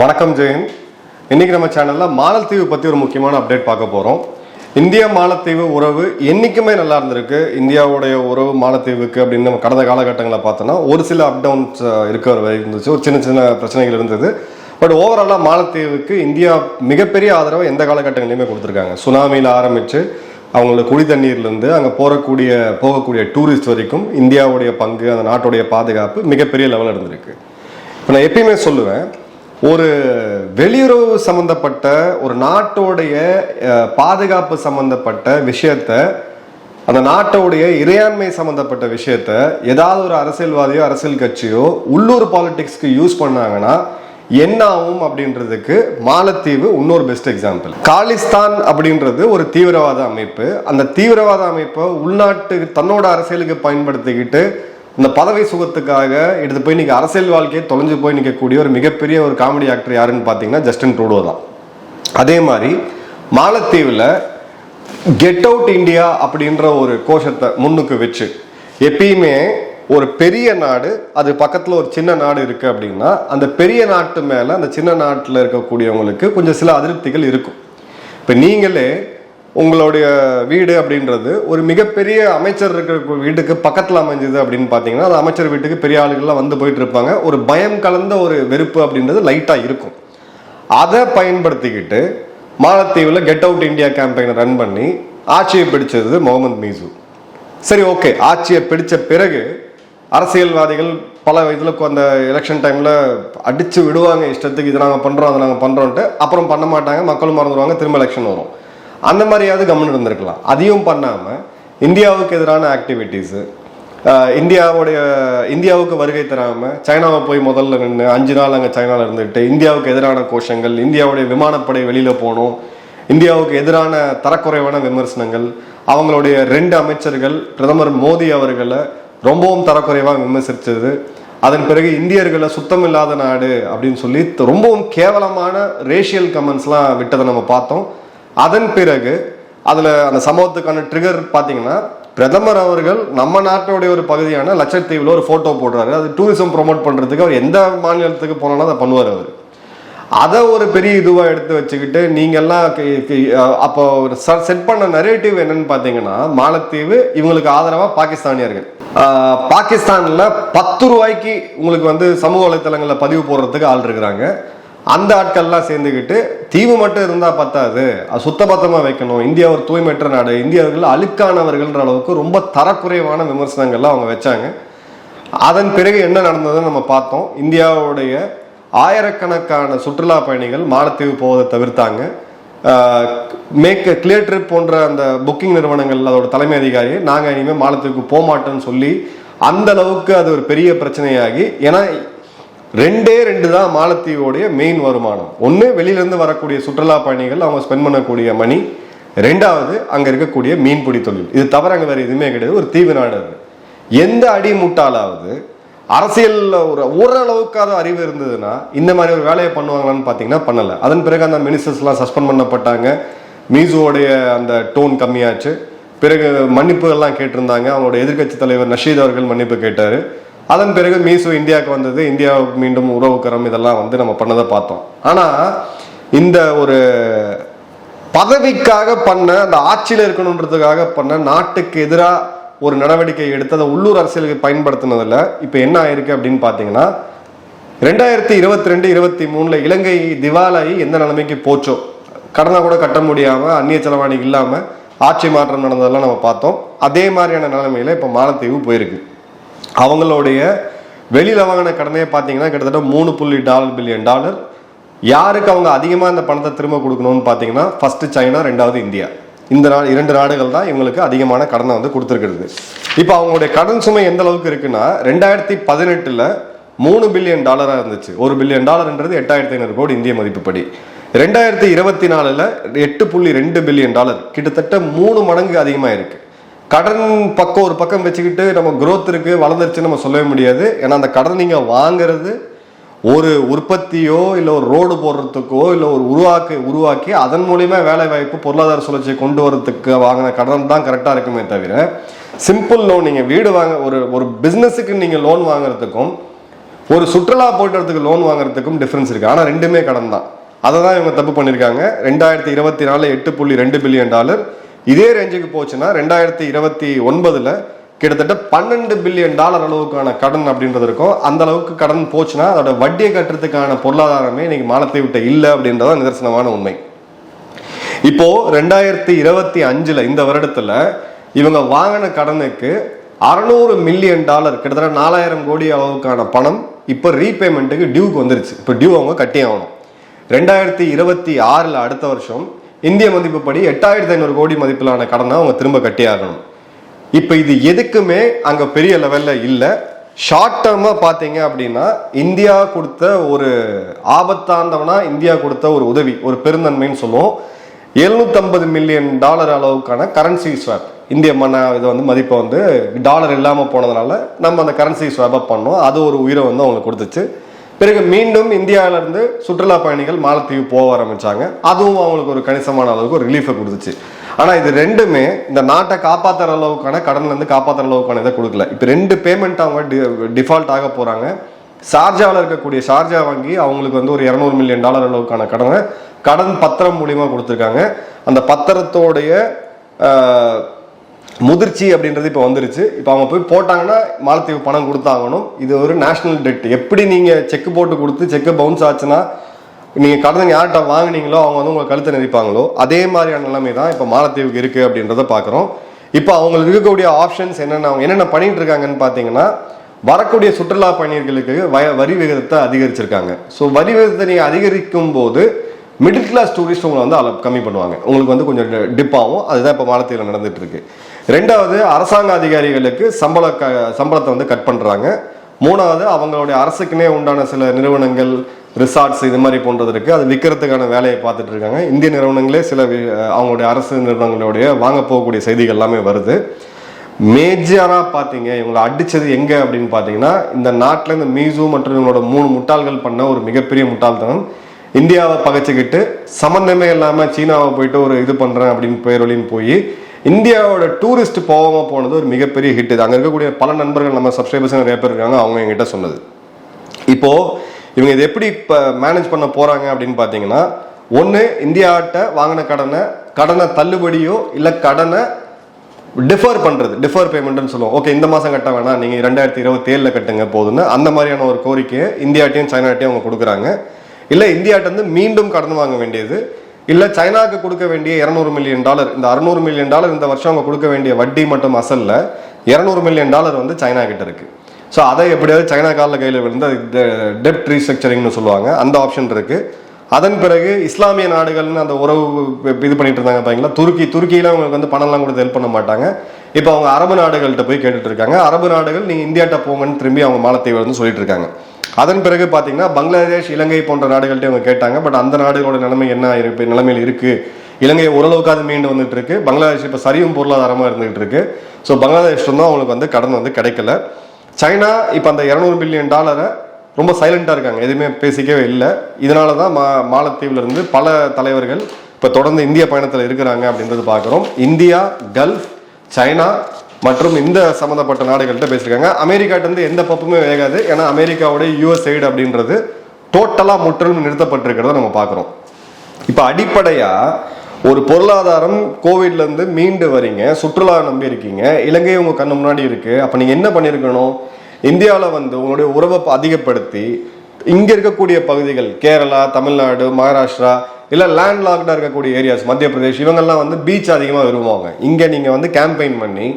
வணக்கம் ஜெயன். இன்னைக்கு நம்ம சேனல்ல மாலத்தீவு பத்தி ஒரு முக்கியமான அப்டேட் பார்க்க போறோம். இந்தியா மாலத்தீவு உறவு என்றைக்குமே நல்லா இருந்திருக்கு. இந்தியாவுடைய உறவு மாலத்தீவுக்கு அப்படின்னு நம்ம கடந்த காலகட்டங்களை பார்த்தோம்னா ஒரு சில அப் டவுன்ஸ் இருக்கிற வரை இருந்துச்சு. ஒரு சின்ன சின்ன பிரச்சனைகள் இருந்தது. பட் ஓவராலாக மாலத்தீவுக்கு இந்தியா மிகப்பெரிய ஆதரவை எந்த காலகட்டங்களையுமே கொடுத்துருக்காங்க. சுனாமியில் ஆரம்பித்து அவங்களோட குடி தண்ணீர்லேருந்து அங்கே போகக்கூடிய போகக்கூடிய டூரிஸ்ட் வரைக்கும் இந்தியாவுடைய பங்கு அந்த நாட்டுடைய பாதுகாப்பு மிகப்பெரிய லெவலில் இருந்திருக்கு. இப்போ நான் எப்பயுமே சொல்லுவேன் ஒரு வெளியுறவு சம்பந்தப்பட்ட ஒரு நாட்டோடைய பாதுகாப்பு சம்பந்தப்பட்ட விஷயத்த அந்த நாட்டோடைய இறையாண்மை சம்பந்தப்பட்ட விஷயத்த ஏதாவது ஒரு அரசியல்வாதியோ அரசியல் கட்சியோ உள்ளூர் பாலிடிக்ஸ்க்கு யூஸ் பண்ணாங்கன்னா என்ன ஆகும் அப்படின்றதுக்கு மாலத்தீவு இன்னொரு பெஸ்ட் எக்ஸாம்பிள் காலிஸ்தான் அப்படின்றது ஒரு தீவிரவாத அமைப்பு. அந்த தீவிரவாத அமைப்பை உள்நாட்டு தன்னோட அரசியலுக்கு பயன்படுத்திக்கிட்டு இந்த பதவி சுகத்துக்காக எடுத்து போய் இன்னைக்கு அரசியல் வாழ்க்கையை தொலைஞ்சு போய் நிற்கக்கூடிய ஒரு மிகப்பெரிய ஒரு காமெடி ஆக்டர் யாருன்னு பார்த்தீங்கன்னா ஜஸ்டின் ட்ரூடோ தான். அதே மாதிரி மாலத்தீவில் கெட் அவுட் இந்தியா அப்படின்ற ஒரு கோஷத்தை முன்னுக்கு வச்சு எப்பயுமே ஒரு பெரிய நாடு அது பக்கத்தில் ஒரு சின்ன நாடு இருக்குது அப்படின்னா அந்த பெரிய நாட்டு மேலே அந்த சின்ன நாட்டில் இருக்கக்கூடியவங்களுக்கு கொஞ்சம் சில அதிருப்திகள் இருக்கும். இப்போ நீங்களே உங்களுடைய வீடு அப்படின்றது ஒரு மிகப்பெரிய அமைச்சர் இருக்கிற வீட்டுக்கு பக்கத்தில் அமைஞ்சது அப்படின்னு பார்த்தீங்கன்னா அந்த அமைச்சர் வீட்டுக்கு பெரிய ஆளுகள்லாம் வந்து போயிட்டு இருப்பாங்க. ஒரு பயம் கலந்த ஒரு வெறுப்பு அப்படின்றது லைட்டாக இருக்கும். அதை பயன்படுத்திக்கிட்டு மாலத்தீவில் கெட் அவுட் இந்தியா கேம்பெயினை ரன் பண்ணி ஆட்சியை பிடிச்சது முகமது மீசு. சரி ஓகே ஆட்சியை பிடித்த பிறகு அரசியல்வாதிகள் பல இதில் அந்த எலெக்ஷன் டைமில் அடித்து விடுவாங்க இஷ்டத்துக்கு இது நாங்கள் பண்ணுறோம் அதை நாங்கள் பண்ணுறோன்ட்டு அப்புறம் பண்ண மாட்டாங்க மக்களும் மறந்துடுவாங்க திரும்ப எலெக்ஷன் வரும். அந்த மாதிரியாவது கவனம் இருந்திருக்கலாம். அதையும் பண்ணாமல் இந்தியாவுக்கு எதிரான ஆக்டிவிட்டீஸு இந்தியாவுடைய இந்தியாவுக்கு வருகை தராமல் சைனாவை போய் முதல்ல நின்று அஞ்சு நாள் அங்கே சைனாவில் இருந்துட்டு இந்தியாவுக்கு எதிரான கோஷங்கள் இந்தியாவுடைய விமானப்படை வெளியில் போகணும் இந்தியாவுக்கு எதிரான தரக்குறைவான விமர்சனங்கள் அவங்களுடைய ரெண்டு அமைச்சர்கள் பிரதமர் மோடி அவர்களை ரொம்பவும் தரக்குறைவாக விமர்சித்தது. அதன் பிறகு இந்தியர்களை சுத்தம் இல்லாத நாடு அப்படின்னு சொல்லி ரொம்பவும் கேவலமான ரேஷியல் கமெண்ட்ஸ்லாம் விட்டதை நம்ம பார்த்தோம். அதன் பிறகு அதில் அந்த சம்பவத்துக்கான ட்ரிகர் பார்த்தீங்கன்னா பிரதமர் அவர்கள் நம்ம நாட்டோடைய ஒரு பகுதியான லட்சத்தீவில் ஒரு ஃபோட்டோ போடுறாரு. அது டூரிசம் ப்ரோமோட் பண்ணுறதுக்கு அவர் எந்த மாநிலத்துக்கு போனாலும் அதை பண்ணுவார் அவர். அதை ஒரு பெரிய இதுவாக எடுத்து வச்சுக்கிட்டு நீங்கள்லாம் கி- அப்போ ஒரு செட் பண்ண நரேட்டிவ் என்னன்னு பார்த்தீங்கன்னா மாலத்தீவு இவங்களுக்கு ஆதரவாக பாகிஸ்தானியர்கள். பாகிஸ்தானில் பத்து ரூபாய்க்கு உங்களுக்கு வந்து சமூக வலைத்தளங்களில் பதிவு போடுறதுக்கு ஆள் இருக்கிறாங்க. அந்த ஆட்கள்லாம் சேர்ந்துக்கிட்டு தீவு மட்டும் இருந்தால் பத்தாது. அது சுத்தபத்தமாக வைக்கணும். இந்தியா ஒரு தூய்மையற்ற நாடு. இந்தியர்கள் அழுக்கானவர்கள்ன்ற அளவுக்கு ரொம்ப தரக்குறைவான விமர்சனங்கள்லாம் அவங்க வச்சாங்க. அதன் பிறகு என்ன நடந்ததுன்னு நம்ம பார்த்தோம். இந்தியாவுடைய ஆயிரக்கணக்கான சுற்றுலா பயணிகள் மாலத்தீவு போவதை தவிர்த்தாங்க. மேக் கிளியர் ட்ரிப் போன்ற அந்த புக்கிங் நிறுவனங்கள் அதோட தலைமை அதிகாரி நாங்கள் இனிமேல் மாலத்தீவுக்கு போக மாட்டோம்னு சொல்லி அந்த அளவுக்கு அது ஒரு பெரிய பிரச்சனையாகி ஏன்னா ரெண்டே ரெண்டு தான் மாலத்தீவோடைய மெயின் வருமானம். ஒன்று வெளியிலேருந்து வரக்கூடிய சுற்றுலா பயணிகள் அவங்க ஸ்பெண்ட் பண்ணக்கூடிய மணி ரெண்டாவது அங்கே இருக்கக்கூடிய மீன்பிடி தொழில். இது தவிர அங்கே வேறு எதுவுமே கிடையாது. ஒரு தீவு நாடு அது. எந்த அடிமுட்டாலாவது அரசியலில் ஒரு ஓரளவுக்காவது அறிவு இருந்ததுன்னா இந்த மாதிரி ஒரு வேலையை பண்ணுவாங்களான்னு பார்த்தீங்கன்னா பண்ணலை. அதன் பிறகு அந்த மினிஸ்டர்ஸ்லாம் சஸ்பெண்ட் பண்ணப்பட்டாங்க. மீசுவோடைய அந்த டோன் கம்மியாச்சு. பிறகு மன்னிப்புகள்லாம் கேட்டிருந்தாங்க. அவங்களோட எதிர்க்கட்சி தலைவர் நஷீத் அவர்கள் மன்னிப்பு கேட்டார். அதன் பிறகு மீசோ இந்தியாவுக்கு வந்தது இந்தியா மீண்டும் உறவுக்கரம் இதெல்லாம் வந்து நம்ம பண்ணதை பார்த்தோம். ஆனால் இந்த ஒரு பதவிக்காக பண்ண அந்த ஆட்சியில் இருக்கணுன்றதுக்காக பண்ண நாட்டுக்கு எதிராக ஒரு நடவடிக்கை எடுத்து அதை உள்ளூர் அரசியலுக்கு பயன்படுத்தினதில் இப்போ என்ன ஆயிருக்கு அப்படின்னு பார்த்தீங்கன்னா ரெண்டாயிரத்தி இருபத்தி ரெண்டு இருபத்தி மூணில் இலங்கை திவாலாகி எந்த நிலைமைக்கு போச்சோ கடனை கூட கட்ட முடியாமல் அந்நிய செலவாணி இல்லாமல் ஆட்சி மாற்றம் நடந்ததெல்லாம் நம்ம பார்த்தோம். அதே மாதிரியான நிலைமையில இப்போ மாலத்தீவு போயிருக்கு. அவங்களுடைய வெளியில் வாங்கின கடனையே பார்த்தீங்கன்னா கிட்டத்தட்ட மூணு புள்ளி டாலர் பில்லியன் டாலர். யாருக்கு அவங்க அதிகமாக இந்த பணத்தை திரும்ப கொடுக்கணும்னு பார்த்தீங்கன்னா ஃபஸ்ட்டு சைனா ரெண்டாவது இந்தியா. இந்த நா இரண்டு நாடுகள் தான் இவங்களுக்கு அதிகமான கடனை வந்து கொடுத்துருக்கிறது. இப்போ அவங்களுடைய கடன் சுமை எந்த அளவுக்கு இருக்குன்னா ரெண்டாயிரத்தி பதினெட்டில் மூணு பில்லியன் டாலராக இருந்துச்சு. ஒரு பில்லியன் டாலர்ன்றது எட்டாயிரத்தி ஐநூறு கோடி இந்திய மதிப்புப்படி. ரெண்டாயிரத்தி இருபத்தி நாலில் எட்டு புள்ளி ரெண்டு பில்லியன் டாலர். கிட்டத்தட்ட மூணு மடங்கு அதிகமாக இருக்குது கடன் பக்கம் ஒரு பக்கம் வச்சுக்கிட்டு நம்ம குரோத் இருக்குது வளர்ந்துருச்சுன்னு நம்ம சொல்லவே முடியாது. ஏன்னா அந்த கடன் நீங்கள் வாங்குறது ஒரு உற்பத்தியோ இல்லை ஒரு ரோடு போடுறதுக்கோ இல்லை ஒரு உருவாக்கி உருவாக்கி அதன் மூலியமாக வேலை வாய்ப்பு பொருளாதார சுழற்சியை கொண்டு வரதுக்கு வாங்கின கடன் தான் கரெக்டாக இருக்குமே தவிர சிம்பிள் லோன் நீங்கள் வீடு வாங்க ஒரு ஒரு பிஸ்னஸுக்கு நீங்கள் லோன் வாங்குறதுக்கும் ஒரு சுற்றுலா போட்டுறதுக்கு லோன் வாங்குறதுக்கும் டிஃப்ரென்ஸ் இருக்குது ஆனால் ரெண்டுமே கடன் தான். அதை தான் இவங்க தப்பு பண்ணியிருக்காங்க ரெண்டாயிரத்தி இருபத்தி நாலு எட்டு புள்ளி ரெண்டு பில்லியன் டாலர் இதே ரேஞ்சுக்கு போச்சுன்னா ரெண்டாயிரத்தி இருபத்தி ஒன்பதுல கிட்டத்தட்ட பன்னெண்டு பில்லியன் டாலர் அளவுக்கான கடன் அப்படின்றது இருக்கும். அந்த அளவுக்கு கடன் போச்சுன்னா அதோட வட்டியை கட்டுறதுக்கான பொருளாதாரமே இன்னைக்கு மாலத்தீவுட்ட இல்லை அப்படின்றத நிதர்சனமான உண்மை. இப்போ ரெண்டாயிரத்தி இருபத்தி அஞ்சுல இந்த வருடத்துல இவங்க வாங்கின கடனுக்கு அறநூறு மில்லியன் டாலர் கிட்டத்தட்ட நாலாயிரம் கோடி அளவுக்கான பணம் இப்போ ரீபேமெண்ட்டுக்கு டியூக்கு வந்துருச்சு. இப்போ டியூ அவங்க கட்டி ஆகணும். ரெண்டாயிரத்தி இருபத்தி ஆறில் அடுத்த வருஷம் இந்திய மதிப்புப்படி எட்டாயிரத்தி ஐநூறு கோடி மதிப்பிலான கடனை அவங்க திரும்ப கட்டியாகணும். இப்போ இது எதுக்குமே அங்கே பெரிய லெவலில் இல்லை. ஷார்ட் டேர்மாக பார்த்தீங்க அப்படின்னா இந்தியா கொடுத்த ஒரு ஆபத்தாந்தவனா இந்தியா கொடுத்த ஒரு உதவி ஒரு பெருந்தன்மைன்னு சொல்லுவோம். 750 மில்லியன் டாலர் அளவுக்கான கரன்சி ஸ்வாப் இந்திய மன இதை வந்து மதிப்பை வந்து டாலர் இல்லாமல் போனதுனால நம்ம அந்த கரன்சி ஸ்வாப் பண்ணோம். அது ஒரு உயிரை வந்து அவங்களுக்கு கொடுத்துச்சு. பிறகு மீண்டும் இந்தியாவிலேருந்து சுற்றுலா பயணிகள் மாலத்தீவு போக ஆரம்பித்தாங்க அதுவும் அவங்களுக்கு ஒரு கணிசமான அளவுக்கு ஒரு ரிலீஃபை கொடுத்துச்சு. ஆனால் இது ரெண்டுமே இந்த நாட்டை காப்பாற்றுற அளவுக்கான கடன்லேருந்து காப்பாற்றுற காப்பாத்துற அளவுக்கான இதை கொடுக்கல. இப்போ ரெண்டு பேமெண்ட் அவங்க டிஃபால்ட் ஆக போகிறாங்க ஷார்ஜாவில் இருக்கக்கூடிய ஷார்ஜா வங்கி அவங்களுக்கு வந்து ஒரு இரநூறு மில்லியன் டாலர் அளவுக்கான கடனை கடன் பத்திரம் மூலியமாக கொடுத்துருக்காங்க. அந்த பத்திரத்தோடைய முதிர்ச்சி அப்படின்றது இப்போ வந்துருச்சு. இப்போ அவங்க போய் போட்டாங்கன்னா மாலத்தீவு பணம் கொடுத்தாகணும். இது ஒரு நேஷனல் டெட் எப்படி நீங்கள் செக் போட்டு கொடுத்து செக்கு பவுன்ஸ் ஆச்சுன்னா நீங்கள் கடன் யார்கிட்ட வாங்குனீங்களோ அவங்க வந்து உங்களை கழுத்தை நெரிப்பாங்களோ அதே மாதிரியான நிலைமை தான் இப்போ மாலத்தீவுக்கு இருக்குது அப்படின்றத பார்க்குறோம் இப்போ அவங்களுக்கு இருக்கக்கூடிய ஆப்ஷன்ஸ் என்னென்ன அவங்க என்னென்ன பண்ணிட்டு இருக்காங்கன்னு பார்த்தீங்கன்னா வரக்கூடிய சுற்றுலா பயணிகளுக்கு வய வரி விகிதத்தை அதிகரிச்சிருக்காங்க. ஸோ வரி விகிதத்தை நீங்கள் அதிகரிக்கும் போது மிடில் கிளாஸ் டூரிஸ்ட் உங்களை வந்து அளவு கம்மி பண்ணுவாங்க. உங்களுக்கு வந்து கொஞ்சம் டிப்பாகவும் அதுதான் இப்போ மாலத்தீவில் நடந்துட்டு இருக்கு ரெண்டாவது அரசாங்க அதிகாரிகளுக்கு சம்பள க சம்பளத்தை வந்து கட் பண்ணுறாங்க மூணாவது அவங்களுடைய அரசுக்குனே உண்டான சில நிறுவனங்கள் ரிசார்ட்ஸ் இது மாதிரி போன்றது இருக்கு. அது விற்கிறதுக்கான வேலையை பார்த்துட்டு இருக்காங்க இந்திய நிறுவனங்களே சில அவங்களுடைய அரசு நிறுவனங்களுடைய வாங்க போகக்கூடிய செய்திகள் எல்லாமே வருது. மேஜராக பார்த்தீங்க இவங்களை அடித்தது எங்கே அப்படின்னு பார்த்தீங்கன்னா இந்த நாட்டில் இந்த மீசு மற்றும் இவங்களோட மூணு முட்டாள்கள் பண்ண ஒரு மிகப்பெரிய முட்டாள்தனம். இந்தியாவை பகைச்சிக்கிட்டு சம்மந்தமே இல்லாமல் சீனாவை போயிட்டு ஒரு இது பண்ணுறேன் அப்படின்னு பேரொழின்னு போய் இந்தியாவோட டூரிஸ்ட் போகாமல் போனது ஒரு மிகப்பெரிய ஹிட் இது. அங்கே இருக்கக்கூடிய பல நண்பர்கள் நம்ம சப்ஸ்கிரைபர்ஸ் நிறைய பேர் இருக்காங்க அவங்க என்கிட்ட சொன்னது. இப்போது இவங்க இதை எப்படி இப்போ மேனேஜ் பண்ண போகிறாங்க அப்படின்னு பார்த்தீங்கன்னா ஒன்று இந்தியாட்ட வாங்கின கடனை கடனை தள்ளுபடியோ இல்லை கடனை டிஃபர் பண்ணுறது டிஃபர் பேமெண்ட்னு சொல்லுவோம். ஓகே இந்த மாதம் கட்ட வேணாம் நீங்கள் ரெண்டாயிரத்தி இருபத்தி ஏழில் கட்டுங்க போதுன்னு அந்த மாதிரியான ஒரு கோரிக்கையை இந்தியாட்டையும் சைனாட்டையும் அவங்க கொடுக்குறாங்க. இல்லை இந்தியாட்டேருந்து மீண்டும் கடன் வாங்க வேண்டியது. இல்லை சைனாக்கு கொடுக்க வேண்டிய 200 மில்லியன் டாலர் இந்த 600 மில்லியன் டாலர் இந்த வருஷம் அவங்க கொடுக்க வேண்டிய வட்டி மட்டும் அசல்ல 200 மில்லியன் டாலர் வந்து சைனா கிட்ட இருக்கு. ஸோ அதை எப்படியாவது சைனா காலில் கையில் விழுந்து டெப்ட் ரீஸ்ட்ரக்சரிங்னு சொல்லுவாங்க அந்த ஆப்ஷன் இருக்கு. அதன் பிறகு இஸ்லாமிய நாடுகள்னு அந்த உறவு இது பண்ணிட்டு இருந்தாங்க பாத்தீங்களா? துருக்கி துருக்கியில அவங்களுக்கு வந்து பணம்லாம் கொடுத்து ஹெல்ப் பண்ண மாட்டாங்க. இப்போ அவங்க அரபு நாடுகள்கிட்ட போய் கேட்டுட்டு இருக்காங்க. அரபு நாடுகள் நீ இந்தியாட்ட போங்கன்னு திரும்பி அவங்க மாலத்தை வந்து சொல்லிட்டு இருக்காங்க. அதன் பிறகு பார்த்தீங்கன்னா பங்களாதேஷ் இலங்கை போன்ற நாடுகள்கிட்ட அவங்க கேட்டாங்க. பட் அந்த நாடுகளோட நிலைமை என்ன இருக்கு நிலைமையில் இருக்கு? இலங்கை ஓரளவுக்கு அது மீண்டு வந்துட்டு இருக்கு பங்களாதேஷ் இப்போ சரியும் பொருளாதாரமாக இருந்துகிட்டு இருக்கு ஸோ பங்களாதேஷ் தான் அவங்களுக்கு வந்து கடன் வந்து கிடைக்கல. சைனா இப்போ அந்த இரநூறு பில்லியன் டாலரை ரொம்ப சைலண்டாக இருக்காங்க. எதுவுமே பேசிக்கவே இல்லை. இதனால தான் மா மாலத்தீவுலேருந்து பல தலைவர்கள் இப்போ தொடர்ந்து இந்திய பயணத்தில் இருக்கிறாங்க அப்படின்றது பார்க்குறோம் இந்தியா கல்ஃப் சைனா மற்றும் இந்த சம்மந்தப்பட்ட நாடுகள்கிட்ட பேசியிருக்காங்க. அமெரிக்காட்டிருந்து எந்த பப்புமே வேகாது. ஏன்னா அமெரிக்காவுடைய யூஎஸ் சைடு அப்படின்றது டோட்டலாக முற்றிலும் நிறுத்தப்பட்டிருக்கிறத நம்ம பார்க்குறோம். இப்போ அடிப்படையாக ஒரு பொருளாதாரம் கோவிட்லேருந்து மீண்டு வரீங்க. சுற்றுலா நம்பி இருக்கீங்க. இலங்கை உங்கள் கண்ணு முன்னாடி இருக்குது அப்போ நீங்கள் என்ன பண்ணியிருக்கணும்? இந்தியாவில் வந்து உங்களுடைய உறவை அதிகப்படுத்தி இங்கே இருக்கக்கூடிய பகுதிகள் கேரளா தமிழ்நாடு மகாராஷ்டிரா இல்லை லேண்ட் லாக்டாக இருக்கக்கூடிய ஏரியாஸ் மத்திய பிரதேஷ் இவங்கெல்லாம் வந்து பீச் அதிகமாக விரும்புவாங்க. இங்கே நீங்கள் வந்து கேம்பெயின் பண்ணி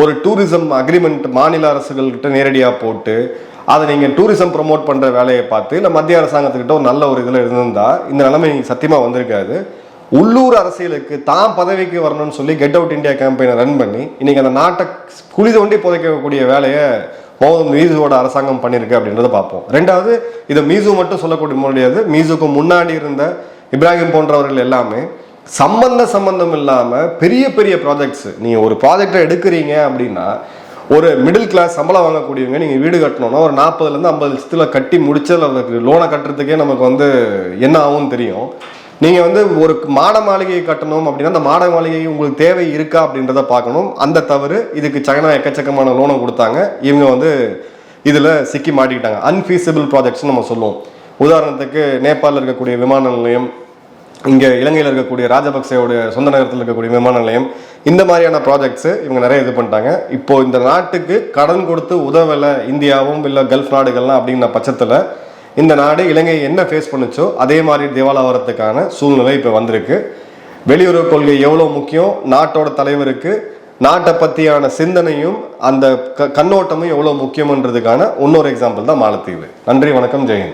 ஒரு டூரிசம் அக்ரிமெண்ட் மாநில அரசுகள்கிட்ட நேரடியாக போட்டு அதை நீங்கள் டூரிசம் ப்ரோமோட் பண்ணுற வேலையை பார்த்து இல்லை மத்திய அரசாங்கத்துக்கிட்ட ஒரு நல்ல ஒரு இதில் இருந்திருந்தால் இந்த நிலைமை சத்தியமாக வந்திருக்காது. உள்ளூர் அரசியலுக்கு தான் பதவிக்கு வரணும்னு சொல்லி கெட் அவுட் இந்தியா கேம்பெயினை ரன் பண்ணி இன்னைக்கு அந்த நாட்டை குளித ஒண்டி புதைக்கக்கூடிய வேலையை மோதம் மீசுவோட அரசாங்கம் பண்ணியிருக்கு அப்படின்றத பார்ப்போம். ரெண்டாவது இதை மீசு மட்டும் சொல்லக்கூடிய முடியாது. மீசுக்கு முன்னாடி இருந்த இப்ராஹிம் போன்றவர்கள் எல்லாமே சம்பந்த சம்பந்தம் இல்லாமல் பெரிய பெரிய ப்ராஜெக்ட்ஸ் நீங்கள் ஒரு ப்ராஜெக்டை எடுக்கிறீங்க அப்படின்னா ஒரு மிடில் கிளாஸ் சம்பளம் வாங்கக்கூடியவங்க நீங்கள் வீடு கட்டணும்னா ஒரு நாற்பதுலேருந்து ஐம்பது லட்சத்தில் கட்டி முடிச்சு அதுக்கு லோனை கட்டுறதுக்கே நமக்கு வந்து என்ன ஆகும்னு தெரியும். நீங்கள் வந்து ஒரு மாட மாளிகையை கட்டணும் அப்படின்னா அந்த மாட மாளிகை உங்களுக்கு தேவை இருக்கா அப்படின்றத பார்க்கணும். அந்த தவறு இதுக்கு சைனா எக்கச்சக்கமான லோனை கொடுத்தாங்க. இவங்க வந்து இதில் சிக்கி மாட்டிக்கிட்டாங்க. அன்ஃபீஸபிள் ப்ராஜெக்ட்ஸ் நம்ம சொல்லுவோம். உதாரணத்துக்கு நேபாளில் இருக்கக்கூடிய விமான நிலையம் இங்கே இலங்கையில் இருக்கக்கூடிய ராஜபக்சேவோட சொந்த நகரத்தில் இருக்கக்கூடிய விமான நிலையம் இந்த மாதிரியான ப்ராஜெக்ட்ஸு இவங்க நிறைய இது பண்ணிட்டாங்க. இப்போ இந்த நாட்டுக்கு கடன் கொடுத்து உதவலை இந்தியாவும் இல்லை கல்ஃப் நாடுகள்லாம் அப்படிங்கிற பட்சத்தில் இந்த நாடு இலங்கை என்ன ஃபேஸ் பண்ணுச்சோ அதே மாதிரி திவாலாவரத்துக்கான சூழ்நிலை இப்போ வந்திருக்கு. வெளியுறவு கொள்கை எவ்வளோ முக்கியம் நாட்டோட தலைவருக்கு நாட்டை பற்றியான சிந்தனையும் அந்த க கண்ணோட்டமும் எவ்வளோ முக்கியம்ன்றதுக்கான இன்னொரு எக்ஸாம்பிள் தான் மாலத்தீவு. நன்றி வணக்கம் ஜெயந்த்